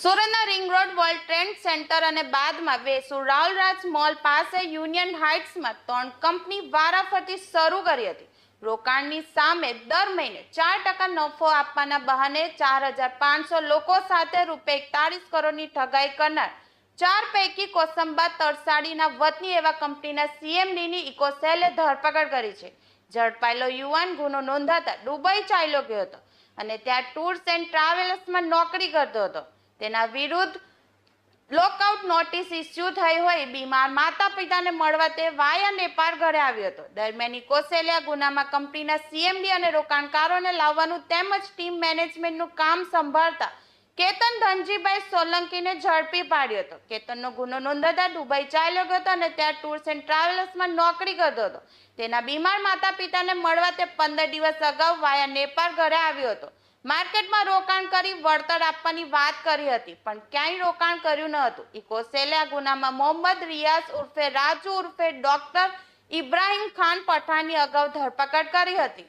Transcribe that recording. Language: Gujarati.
સુરતના ring road world trade centre અને બાદમાં વેસુ રાવલરાજ મોલ પાસે યુનિયન હાઇટ્સમાં ત્રણ કંપની વારાફરતી શરૂ કરી હતી. રોકાણની સામે દર મહિને ચાર ટકા નફો આપવાના બહાને ચાર હજાર પાંચસો લોકો સાથે રૂપિયા એકતાળીસ કરોડની ઠગાઈ કરનાર ચાર પૈકી કોસંબા તરસાડીના વતની એવા કંપનીના સીએમડીની ઇકોસેલે ધરપકડ કરી છે. ઝડપાયેલો યુવાન ગુનો નોંધાતા દુબઈ ચાલ્યો ગયો હતો અને ત્યાં ટૂર્સ એન્ડ ટ્રાવેલ્સમાં નોકરી કરતો હતો. તેના વિરુદ્ધ લોકઆઉટ નોટિસ ઇસ્યુ થઈ હોય બીમાર માતા પિતાને મળવા તે વાયા નેપાળ ઘરે આવ્યો હતો. દરમિયાન કોસેલિયા ગુનામાં કંપનીના સીએમડી અને રોકાણકારોને લાવવાનું તેમજ ટીમ મેનેજમેન્ટનું કામ સંભાળતા કેતન ધનજીભાઈ સોલંકીને ઝડપી પાડ્યો હતો. કેતનનો ગુનો નોંધાતા દુબઈ ચાલ્યો ગયો હતો અને ત્યાં ટૂર્સ એન્ડ ટ્રાવેલ્સમાં નોકરી કરતો હતો. તેના બીમાર માતા પિતાને મળવા તે પંદર દિવસ અગાઉ વાયા નેપાળ ઘરે આવ્યો હતો. માર્કેટમાં રોકાણ કરી વળતર આપવાની વાત કરી હતી, પણ ક્યાંય રોકાણ કર્યું ન હતું. ઇકોસેલે આ ગુનામાં મોહમ્મદ રિયાઝ ઉર્ફે રાજુ ઉર્ફે ડોક્ટર ઇબ્રાહિમ ખાન પઠાણની અગાઉ ધરપકડ કરી હતી.